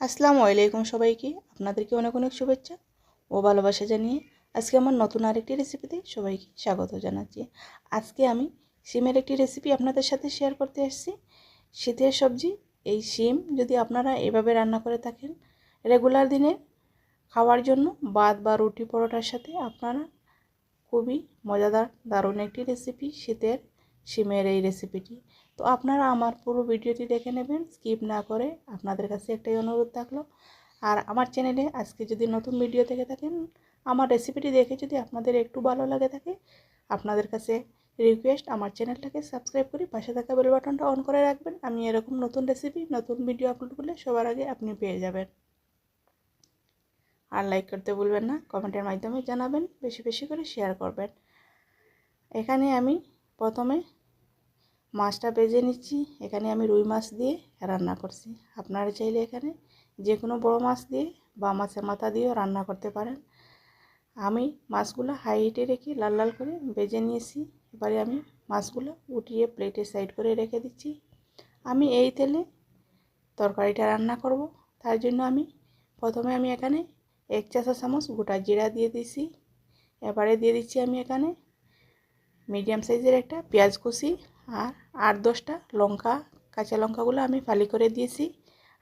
আসসালামু আলাইকুম সবাইকে। আপনাদেরকে অনেক অনেক শুভেচ্ছা ও ভালোবাসা জানিয়ে আজকে আমার নতুন আরেকটি রেসিপিতে সবাইকে স্বাগত জানাচ্ছি। আজকে আমি শিমের একটি রেসিপি আপনাদের সাথে শেয়ার করতে এসেছি শীতের সবজি, এই শিম যদি আপনারা এভাবে রান্না করে থাকেন, রেগুলার দিনে খাওয়ার জন্য ভাত বা রুটি পরোটার সাথে আপনারা খুবই মজাদার, দারুণ একটি রেসিপি, শীতের শিমের এই রেসিপিটি। তো আপনারা আমার পুরো ভিডিওটি দেখে নেবেন স্কিপ না করে আপনাদের কাছে একটাই অনুরোধ থাকল। আর আমার চ্যানেলে আজকে যদি নতুন ভিডিও থেকে থাকেন, আমার রেসিপিটি দেখে যদি আপনাদের একটু ভালো লাগে থাকে, আপনাদের কাছে রিকোয়েস্ট আমার চ্যানেলটাকে সাবস্ক্রাইব করে পাশে থাকা বেল বাটনটা অন করে রাখবেন। আমি এরকম নতুন রেসিপি নতুন ভিডিও আপলোড করলে সবার আগে আপনি পেয়ে যাবেন। আর লাইক করতে ভুলবেন না কমেন্টের মাধ্যমে জানাবেন, বেশি বেশি করে শেয়ার করবেন। এখানে আমি প্রথমে মাছটা ভেজে নিচ্ছি। এখানে আমি রুই মাছ দিয়ে রান্না করছি। আপনারা চাইলে এখানে যে কোনো বড়ো মাছ দিয়ে বা মাছের মাথা দিয়েও রান্না করতে পারেন। আমি মাছগুলো হাই হিটে রেখে লাল লাল করে ভেজে নিয়েছি। এবারে আমি মাছগুলো উঠিয়ে প্লেটে সাইড করে রেখে দিচ্ছি। আমি এই তেলে তরকারিটা রান্না করব। তার জন্য আমি প্রথমে আমি এখানে এক চাষা চামচ গোটা জিরা দিয়ে দিছি এবারে দিয়ে দিচ্ছি আমি এখানে মিডিয়াম সাইজের একটা পেঁয়াজ কুচি আর আট দশটা লঙ্কা, কাঁচা লঙ্কাগুলো আমি ফালি করে দিয়েছি।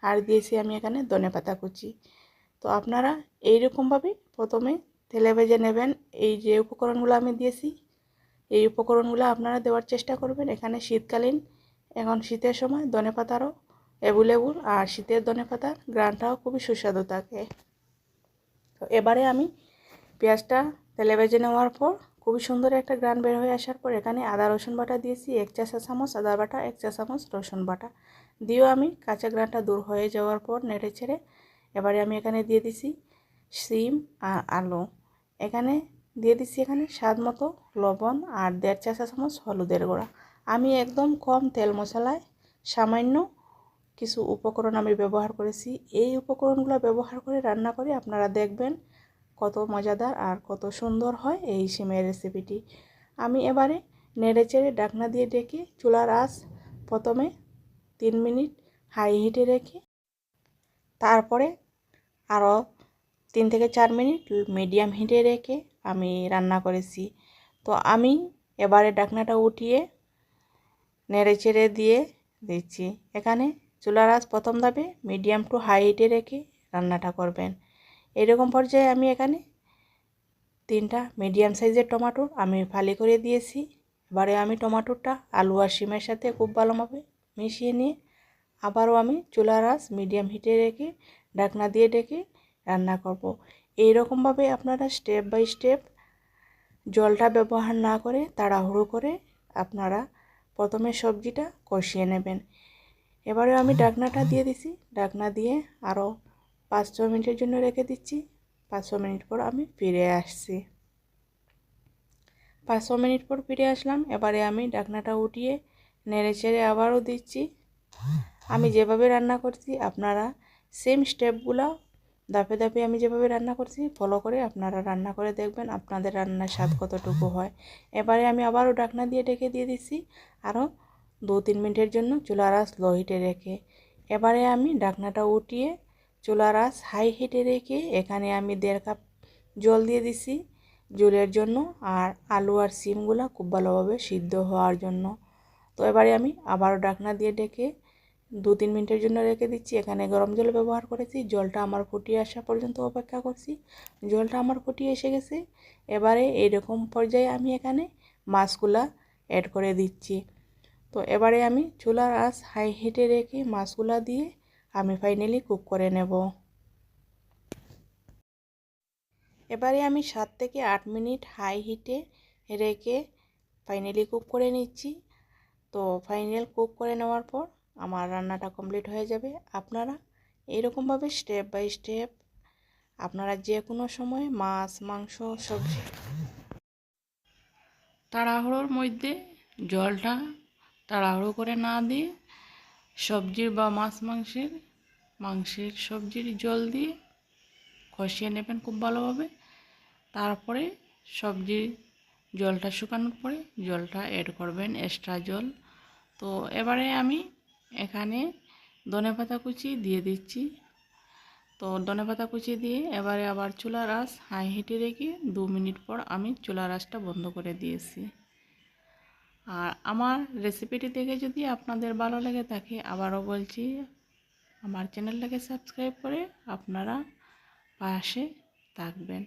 আর দিয়েছি আমি এখানে ধনে পাতা কুচি। তো আপনারা এইরকমভাবে প্রথমে তেলে ভেজে নেবেন এই যে উপকরণগুলো আমি দিয়েছি। এই উপকরণগুলো আপনারা দেওয়ার চেষ্টা করবেন। এখানে শীতকালীন, এখন শীতের সময় ধনে পাতারও অ্যাভেলেবল আর শীতের ধনে পাতার গ্রানটাও খুবই সুস্বাদু থাকে। তো এবারে আমি পেঁয়াজটা তেলে ভেজে নেওয়ার পর খুবই সুন্দর একটা গ্রান বের হয়ে আসার পর এখানে আদা, রসুন বাটা দিয়েছি, এক চা চামচ আদা বাটা, এক চা চামচ রসুন বাটা। দিয়েও আমি কাঁচা গ্রানটা দূর হয়ে যাওয়ার পর নেড়ে ছেড়ে এবারে আমি এখানে দিয়ে দিছি সিম আর আলু। এখানে দিয়ে দিছি এখানে স্বাদ মতো লবণ আর দেড় চা চামচ হলুদের গুঁড়া। আমি একদম কম তেল মশলায় সামান্য কিছু উপকরণ আমি ব্যবহার করেছি। এই উপকরণগুলো ব্যবহার করে রান্না করে আপনারা দেখবেন কত মজাদার আর কত সুন্দর হয় এই সিমের রেসিপিটি আমি এবারে নেড়ে চেড়ে ডাকনা দিয়ে ডেকে চুলার আঁচ প্রথমে তিন মিনিট হাই হিটে রেখে তারপরে আরও তিন থেকে চার মিনিট মিডিয়াম হিটে রেখে আমি রান্না করেছি। তো আমি এবারে ডাকনাটা উঠিয়ে নেড়ে চেড়ে দিয়ে দিচ্ছি। এখানে চুলার আঁচ প্রথম ধাপে মিডিয়াম টু হাই হিটে রেখে রান্নাটা করবেন। এরকম পর্যায়ে আমি এখানে তিনটা মিডিয়াম সাইজের টমাটো আমি ফালি করে দিয়েছি। এবারে আমি টমাটোটা আলু আর শিমের সাথে খুব ভালোভাবে মিশিয়ে নিয়ে আবারও আমি চুলার আঁচ মিডিয়াম হিটে রেখে, ঢাকনা দিয়ে ডেকে রান্না করব। এইরকমভাবে আপনারা স্টেপ বাই স্টেপ জলটা ব্যবহার না করে তাড়াহুড়ো করে আপনারা প্রথমে সবজিটা কষিয়ে নেবেন। এবারে আমি ডাকনাটা দিয়ে দিছি। ডাকনা দিয়ে আরও পাঁচ ছ মিনিটের জন্য রেখে দিচ্ছি। পাঁচ ছ মিনিট পর আমি ফিরে আসছি। পাঁচ ছ মিনিট পর ফিরে আসলাম। এবারে আমি ডাকনাটা উঠিয়ে নেড়ে চেড়ে আবারও দিচ্ছি। আমি যেভাবে রান্না করছি, আপনারা সেম স্টেপগুলো দাপে দাপে আমি যেভাবে রান্না করছি ফলো করে আপনারা রান্না করে দেখবেন আপনাদের রান্নার স্বাদ কতটুকু হয়। এবারে আমি আবারও ডাকনা দিয়ে ডেকে দিয়ে দিচ্ছি। আরও দু তিন মিনিটের জন্য চুলার আঁচ লো হিটে রেখে। এবারে আমি ডাকনাটা উঠিয়ে চুলার আঁচ হাই হিটে রেখে এখানে আমি দেড় কাপ জল দিয়ে দিছি জলের জন্য আর আলু আর সিমগুলো খুব ভালোভাবে সিদ্ধ হওয়ার জন্য। তো এবারে আমি আবারও ডাকনা দিয়ে ডেকে দু তিন মিনিটের জন্য রেখে দিচ্ছি। এখানে গরম জল ব্যবহার করেছি, জলটা আমার ফুটিয়ে আসা পর্যন্ত অপেক্ষা করছি। জলটা আমার ফুটিয়ে এসে গেছে। এবারে এইরকম পর্যায়ে আমি এখানে মাছগুলা অ্যাড করে দিচ্ছি। তো এবারে আমি চুলার আঁচ হাই হিটে রেখে মাছগুলা দিয়ে আমি ফাইনালি কুক করে নেব। এবারে আমি সাত থেকে আট মিনিট হাই হিটে রেখে ফাইনালি কুক করে নিচ্ছি। তো ফাইনাল কুক করে নেওয়ার পর আমার রান্নাটা কমপ্লিট হয়ে যাবে। আপনারা এরকমভাবে স্টেপ বাই স্টেপ আপনারা যে কোনো সময় মাছ, মাংস, সবজি। তাড়াহুড়োর মধ্যে জলটা তাড়াহুড়ো করে না দিয়ে সবজির বা মাছ, মাংসের মাংসের সবজির জল দিয়ে কষিয়ে নেবেন খুব ভালোভাবে। তারপরে সবজির জলটা শুকানোর পরে জলটা অ্যাড করবেন এক্সট্রা জল। তো এবারে আমি এখানে ধনে পাতা কুচি দিয়ে দিচ্ছি। তো ধনেপাতা কুচি দিয়ে এবারে আবার চুলার আঁচ হাই হিটে রেখে দু মিনিট পর আমি চুলা আঁচটা বন্ধ করে দিয়েছি। আর আমার রেসিপিটি দেখে যদি আপনাদের ভালো লেগে থাকে, আবারও বলছি আমার চ্যানেলটাকে সাবস্ক্রাইব করে আপনারা পাশে থাকবেন।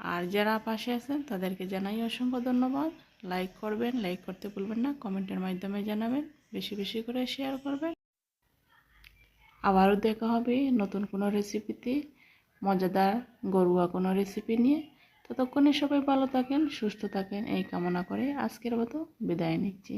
আর যারা পাশে আছেন, তাদেরকে জানাই অসংখ্য ধন্যবাদ। লাইক করবেন লাইক করতে ভুলবেন না, কমেন্টের মাধ্যমে জানাবেন, বেশি বেশি করে শেয়ার করবেন। আবারও দেখা হবে নতুন কোনো রেসিপিতে মজাদার গরুয়া কোনো রেসিপি নিয়ে। ততক্ষণে সবাই ভালো থাকেন, সুস্থ থাকেন, এই কামনা করে আজকের মতো বিদায় নিচ্ছি।